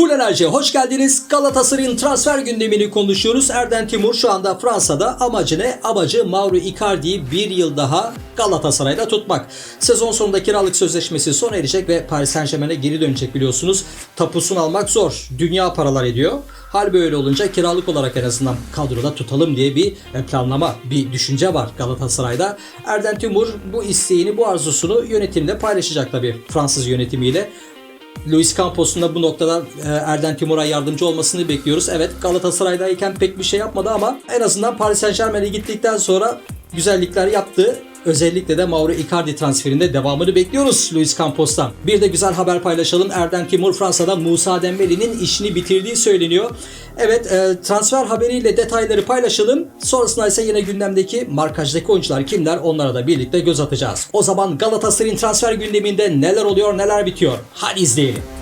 Full Enerji hoş geldiniz. Galatasaray'ın transfer gündemini konuşuyoruz. Erden Timur şu anda Fransa'da. Amacı ne? Amacı Mauro Icardi'yi bir yıl daha Galatasaray'da tutmak. Sezon sonunda kiralık sözleşmesi sona erecek ve Paris Saint Germain'e geri dönecek biliyorsunuz. Tapusunu almak zor. Dünya paralar ediyor. Hal böyle olunca kiralık olarak en azından kadroda tutalım diye bir planlama, bir düşünce var Galatasaray'da. Erden Timur bu isteğini, bu arzusunu yönetimle paylaşacak tabii Fransız yönetimiyle. Luis Campos'un da bu noktada e, Erden Timur'a yardımcı olmasını bekliyoruz. Evet Galatasaray'dayken pek bir şey yapmadı ama en azından Paris Saint Germain'e gittikten sonra güzellikler yaptı. Özellikle de Mauro Icardi transferinde devamını bekliyoruz Luis Campos'tan. Bir de güzel haber paylaşalım. Erden Timur Fransa'da Musa Dembele'nin işini bitirdiği söyleniyor. Evet e, transfer haberiyle detayları paylaşalım. Sonrasında ise yine gündemdeki markajdaki oyuncular kimler onlara da birlikte göz atacağız. O zaman Galatasaray'ın transfer gündeminde neler oluyor neler bitiyor. Hadi izleyelim.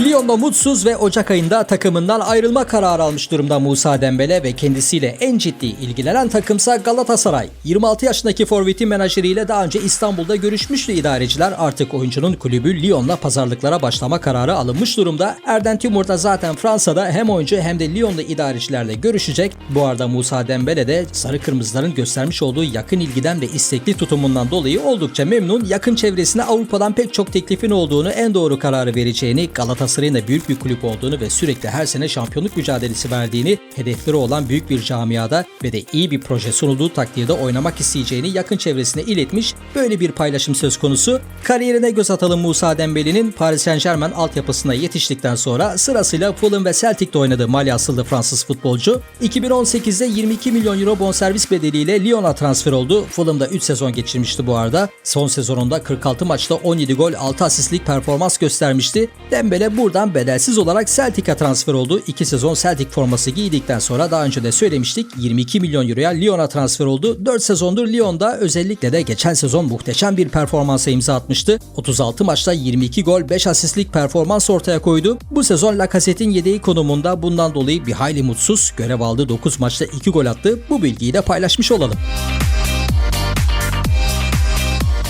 Lyon'da mutsuz ve Ocak ayında takımından ayrılma kararı almış durumda Musa Dembele ve kendisiyle en ciddi ilgilenen takımsa Galatasaray. 26 yaşındaki forvetin menajeriyle daha önce İstanbul'da görüşmüştü idareciler. Artık oyuncunun kulübü Lyon'la pazarlıklara başlama kararı alınmış durumda. Erden Timur da zaten Fransa'da hem oyuncu hem de Lyon'da idarecilerle görüşecek. Bu arada Musa Dembele de Sarı Kırmızıların göstermiş olduğu yakın ilgiden ve istekli tutumundan dolayı oldukça memnun. Yakın çevresine Avrupa'dan pek çok teklifin olduğunu, en doğru kararı vereceğini, Galatasaray Galatasaray'ın da büyük bir kulüp olduğunu ve sürekli her sene şampiyonluk mücadelesi verdiğini, hedefleri olan büyük bir camiada ve de iyi bir proje sunulduğu takdirde oynamak isteyeceğini yakın çevresine iletmiş. Böyle bir paylaşım söz konusu. Kariyerine göz atalım Musa Dembele'nin Paris Saint Germain altyapısına yetiştikten sonra sırasıyla Fulham ve Celtic'te oynadığı Mali asıllı Fransız futbolcu. 2018'de 22 milyon euro bonservis bedeliyle Lyon'a transfer oldu. Fulham'da 3 sezon geçirmişti bu arada. Son sezonunda 46 maçta 17 gol 6 asistlik performans göstermişti. Dembele buradan bedelsiz olarak Celtic'e transfer oldu. 2 sezon Celtic forması giydikten sonra daha önce de söylemiştik 22 milyon euroya Lyon'a transfer oldu. 4 sezondur Lyon'da özellikle de geçen sezon muhteşem bir performansa imza atmıştı. 36 maçta 22 gol 5 asistlik performans ortaya koydu. Bu sezon Lacazette'in yedeği konumunda bundan dolayı bir hayli mutsuz. Görev aldı 9 maçta 2 gol attı. Bu bilgiyi de paylaşmış olalım.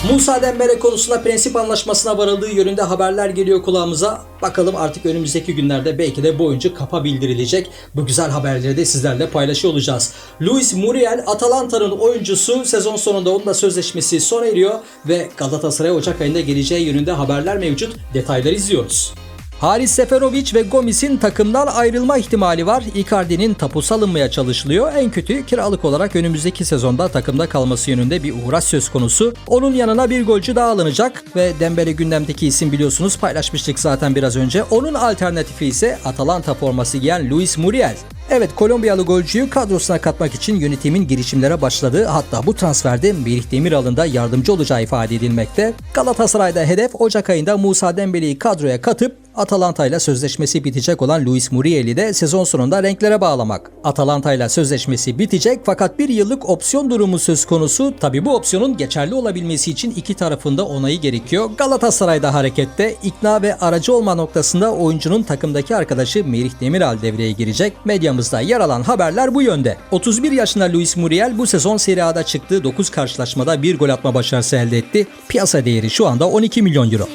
Musa Dembele konusunda prensip anlaşmasına varıldığı yönünde haberler geliyor kulağımıza. Bakalım artık önümüzdeki günlerde belki de bu oyuncu kapa bildirilecek. Bu güzel haberleri de sizlerle paylaşıyor olacağız. Luis Muriel Atalanta'nın oyuncusu sezon sonunda onunla sözleşmesi sona eriyor ve Galatasaray Ocak ayında geleceği yönünde haberler mevcut. Detayları izliyoruz. Haris Seferovic ve Gomis'in takımdan ayrılma ihtimali var. Icardi'nin tapusu alınmaya çalışılıyor. En kötü kiralık olarak önümüzdeki sezonda takımda kalması yönünde bir uğraş söz konusu. Onun yanına bir golcü daha alınacak ve Dembele gündemdeki isim biliyorsunuz paylaşmıştık zaten biraz önce. Onun alternatifi ise Atalanta forması giyen Luis Muriel. Evet Kolombiyalı golcüyü kadrosuna katmak için yönetimin girişimlere başladığı hatta bu transferde Merih Demiral'ın da yardımcı olacağı ifade edilmekte. Galatasaray'da hedef Ocak ayında Musa Dembele'yi kadroya katıp Atalanta ile sözleşmesi bitecek olan Luis Muriel'i de sezon sonunda renklere bağlamak. Atalanta ile sözleşmesi bitecek fakat bir yıllık opsiyon durumu söz konusu. Tabi bu opsiyonun geçerli olabilmesi için iki tarafında onayı gerekiyor. Galatasaray'da harekette ikna ve aracı olma noktasında oyuncunun takımdaki arkadaşı Merih Demiral devreye girecek. Medyamızda yer alan haberler bu yönde. 31 yaşında Luis Muriel bu sezon Serie A'da çıktığı 9 karşılaşmada bir gol atma başarısı elde etti. Piyasa değeri şu anda 12 milyon euro.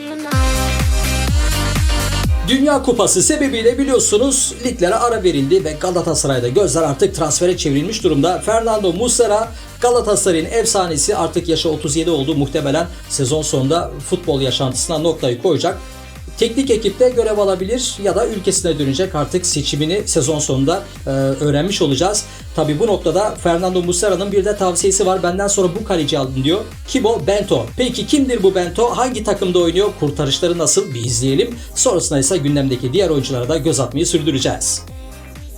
Dünya Kupası sebebiyle biliyorsunuz liglere ara verildi ve Galatasaray'da gözler artık transfere çevrilmiş durumda. Fernando Muslera Galatasaray'ın efsanesi artık yaşı 37 oldu. Muhtemelen sezon sonunda futbol yaşantısına noktayı koyacak. Teknik ekipte görev alabilir ya da ülkesine dönecek artık seçimini sezon sonunda e, öğrenmiş olacağız. Tabi bu noktada Fernando Muslera'nın bir de tavsiyesi var. Benden sonra bu kaleci aldım diyor. Kim o? Bento. Peki kimdir bu Bento? Hangi takımda oynuyor? Kurtarışları nasıl? Bir izleyelim. Sonrasında ise gündemdeki diğer oyunculara da göz atmayı sürdüreceğiz.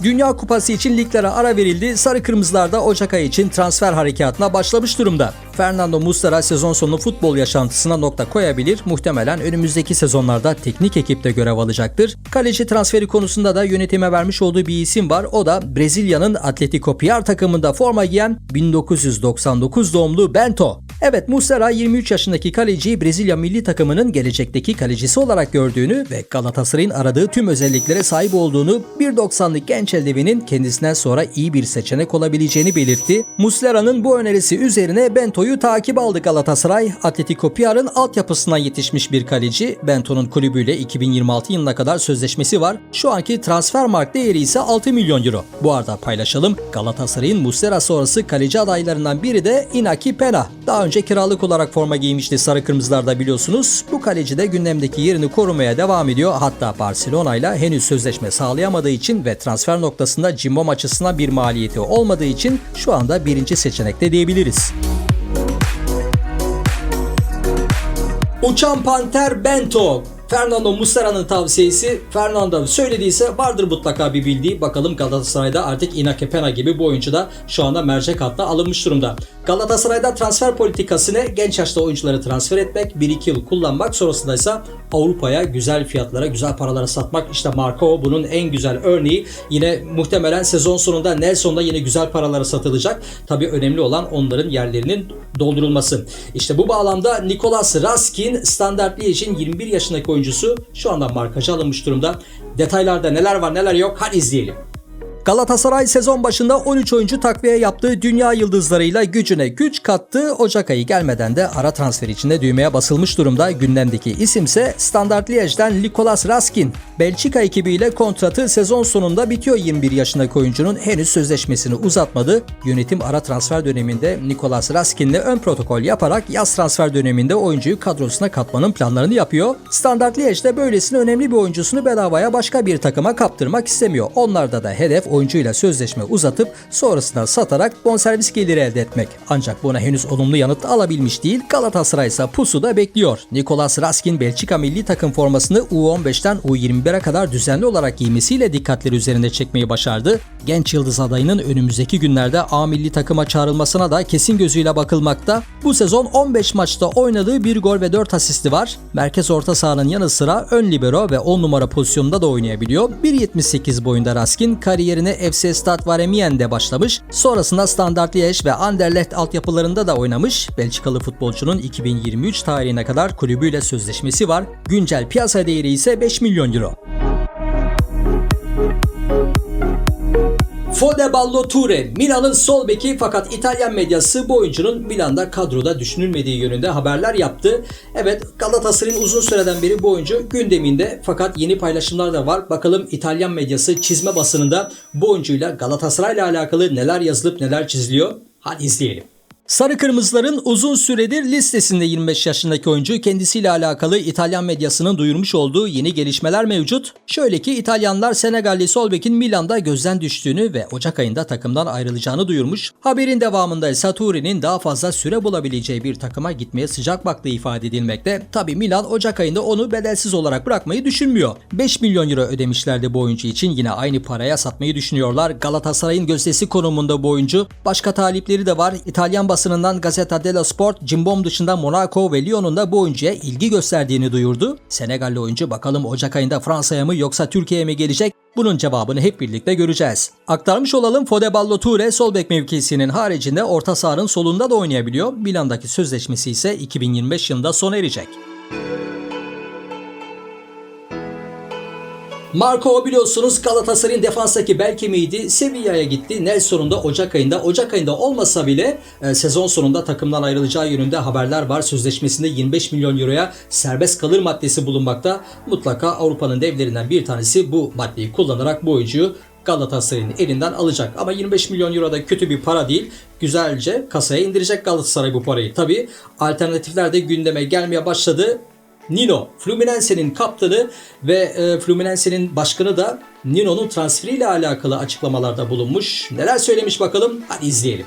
Dünya Kupası için liglere ara verildi. Sarı Kırmızılar da Ocak ayı için transfer harekatına başlamış durumda. Fernando Muslera sezon sonu futbol yaşantısına nokta koyabilir. Muhtemelen önümüzdeki sezonlarda teknik ekipte görev alacaktır. Kaleci transferi konusunda da yönetime vermiş olduğu bir isim var. O da Brezilya'nın Atletico PR takımında forma giyen 1999 doğumlu Bento. Evet Muslera 23 yaşındaki kaleciyi Brezilya milli takımının gelecekteki kalecisi olarak gördüğünü ve Galatasaray'ın aradığı tüm özelliklere sahip olduğunu 1.90'lık genç eldivinin kendisinden sonra iyi bir seçenek olabileceğini belirtti. Muslera'nın bu önerisi üzerine Bento'yu takip aldı Galatasaray. Atletico Piar'ın altyapısından yetişmiş bir kaleci. Bento'nun kulübüyle 2026 yılına kadar sözleşmesi var. Şu anki transfer mark değeri ise 6 milyon euro. Bu arada paylaşalım. Galatasaray'ın Muslera sonrası kaleci adaylarından biri de Inaki Pena. Daha önce kiralık olarak forma giymişti Sarı Kırmızılar'da biliyorsunuz. Bu kaleci de gündemdeki yerini korumaya devam ediyor. Hatta Barcelona ile henüz sözleşme sağlayamadığı için ve transfer noktasında Cimbom açısından bir maliyeti olmadığı için şu anda birinci seçenekte diyebiliriz. Uçan Panter Bento. Fernando Muslera'nın tavsiyesi Fernando söylediyse vardır mutlaka bir bildiği. Bakalım Galatasaray'da artık Inaki Pena gibi bu oyuncu da şu anda mercek hattına alınmış durumda. Galatasaray'da transfer politikası ne? Genç yaşta oyuncuları transfer etmek, 1-2 yıl kullanmak sonrasında ise Avrupa'ya güzel fiyatlara, güzel paralara satmak. İşte Marco bunun en güzel örneği. Yine muhtemelen sezon sonunda Nelson'da yine güzel paralara satılacak. Tabii önemli olan onların yerlerinin doldurulması. İşte bu bağlamda Nicolas Raskin Standard Liège'in 21 yaşındaki oyuncusu şu anda markajı alınmış durumda. Detaylarda neler var neler yok hadi izleyelim. Galatasaray sezon başında 13 oyuncu takviye yaptığı dünya yıldızlarıyla gücüne güç kattı. Ocak ayı gelmeden de ara transfer içinde düğmeye basılmış durumda. Gündemdeki isimse Standard Liège'den Nicolas Raskin. Belçika ekibiyle kontratı sezon sonunda bitiyor 21 yaşındaki oyuncunun henüz sözleşmesini uzatmadı. Yönetim ara transfer döneminde Nicolas Raskin'le ön protokol yaparak yaz transfer döneminde oyuncuyu kadrosuna katmanın planlarını yapıyor. Standard Liège böylesine önemli bir oyuncusunu bedavaya başka bir takıma kaptırmak istemiyor. Onlarda da hedef oyuncuyla sözleşme uzatıp sonrasında satarak bonservis geliri elde etmek. Ancak buna henüz olumlu yanıt alabilmiş değil. Galatasaray ise pusuda bekliyor. Nicolas Raskin Belçika milli takım formasını U15'ten U21'e kadar düzenli olarak giymesiyle dikkatleri üzerinde çekmeyi başardı. Genç yıldız adayının önümüzdeki günlerde A milli takıma çağrılmasına da kesin gözüyle bakılmakta. Bu sezon 15 maçta oynadığı bir gol ve 4 asisti var. Merkez orta sahanın yanı sıra ön libero ve 10 numara pozisyonunda da oynayabiliyor. 1.78 boyunda Raskin kariyerine FC Stade Varemiyen'de başlamış. Sonrasında Standard Liège ve Anderlecht altyapılarında da oynamış. Belçikalı futbolcunun 2023 tarihine kadar kulübüyle sözleşmesi var. Güncel piyasa değeri ise 5 milyon euro. Fode Ballo-Toure, Milan'ın sol beki fakat İtalyan medyası bu oyuncunun Milan'da kadroda düşünülmediği yönünde haberler yaptı. Evet Galatasaray'ın uzun süreden beri bu oyuncu gündeminde fakat yeni paylaşımlar da var. Bakalım İtalyan medyası çizme basınında bu oyuncuyla Galatasaray'la alakalı neler yazılıp neler çiziliyor. Hadi izleyelim. Sarı Kırmızıların uzun süredir listesinde 25 yaşındaki oyuncu kendisiyle alakalı İtalyan medyasının duyurmuş olduğu yeni gelişmeler mevcut. Şöyle ki İtalyanlar Senegalli Solbek'in Milan'da gözden düştüğünü ve Ocak ayında takımdan ayrılacağını duyurmuş. Haberin devamında ise Turi'nin daha fazla süre bulabileceği bir takıma gitmeye sıcak baktığı ifade edilmekte. Tabi Milan Ocak ayında onu bedelsiz olarak bırakmayı düşünmüyor. 5 milyon euro ödemişlerdi bu oyuncu için yine aynı paraya satmayı düşünüyorlar. Galatasaray'ın gözdesi konumunda bu oyuncu. Başka talipleri de var. İtalyan basınından Gazzetta dello Sport, Cimbom dışında Monaco ve Lyon'un da bu oyuncuya ilgi gösterdiğini duyurdu. Senegalli oyuncu bakalım Ocak ayında Fransa'ya mı yoksa Türkiye'ye mi gelecek? Bunun cevabını hep birlikte göreceğiz. Aktarmış olalım Fode Ballo-Toure sol bek mevkisinin haricinde orta sahanın solunda da oynayabiliyor. Milan'daki sözleşmesi ise 2025 yılında sona erecek. Marco biliyorsunuz Galatasaray'ın defanstaki bel kemiğiydi. Sevilla'ya gitti. Nelson'un da Ocak ayında. Ocak ayında olmasa bile e, sezon sonunda takımdan ayrılacağı yönünde haberler var. Sözleşmesinde 25 milyon euroya serbest kalır maddesi bulunmakta. Mutlaka Avrupa'nın devlerinden bir tanesi bu maddeyi kullanarak bu oyuncuyu Galatasaray'ın elinden alacak. Ama 25 milyon euro da kötü bir para değil. Güzelce kasaya indirecek Galatasaray bu parayı. Tabi alternatifler de gündeme gelmeye başladı. Nino, Fluminense'nin kaptanı ve e, Fluminense'nin başkanı da Nino'nun transferiyle alakalı açıklamalarda bulunmuş. Neler söylemiş bakalım? Hadi izleyelim.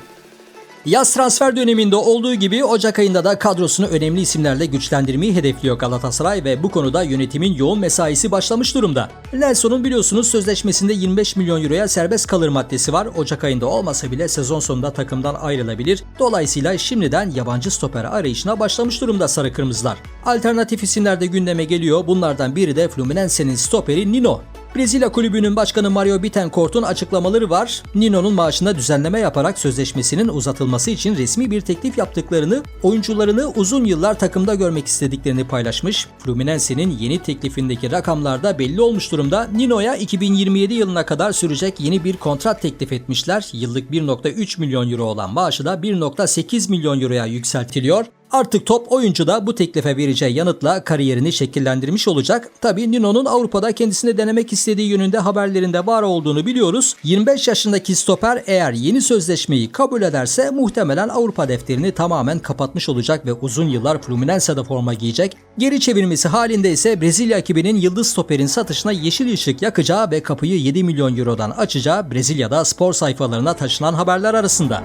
Yaz transfer döneminde olduğu gibi Ocak ayında da kadrosunu önemli isimlerle güçlendirmeyi hedefliyor Galatasaray ve bu konuda yönetimin yoğun mesaisi başlamış durumda. Nelson'un biliyorsunuz sözleşmesinde 25 milyon euroya serbest kalır maddesi var. Ocak ayında olmasa bile sezon sonunda takımdan ayrılabilir. Dolayısıyla şimdiden yabancı stoper arayışına başlamış durumda Sarı Kırmızılar. Alternatif isimler de gündeme geliyor. Bunlardan biri de Fluminense'nin stoperi Nino. Brezilya kulübünün başkanı Mario Bittencourt'un açıklamaları var. Nino'nun maaşına düzenleme yaparak sözleşmesinin uzatılması için resmi bir teklif yaptıklarını, oyuncularını uzun yıllar takımda görmek istediklerini paylaşmış. Fluminense'nin yeni teklifindeki rakamlar da belli olmuş durumda. Nino'ya 2027 yılına kadar sürecek yeni bir kontrat teklif etmişler. Yıllık 1.3 milyon euro olan maaşı da 1.8 milyon euroya yükseltiliyor. Artık top oyuncu da bu teklife vereceği yanıtla kariyerini şekillendirmiş olacak. Tabii Nino'nun Avrupa'da kendisini denemek istediği yönünde haberlerinde var olduğunu biliyoruz. 25 yaşındaki stoper eğer yeni sözleşmeyi kabul ederse muhtemelen Avrupa defterini tamamen kapatmış olacak ve uzun yıllar Fluminense'de forma giyecek. Geri çevirmesi halinde ise Brezilya ekibinin yıldız stoperin satışına yeşil ışık yakacağı ve kapıyı 7 milyon eurodan açacağı Brezilya'da spor sayfalarına taşınan haberler arasında.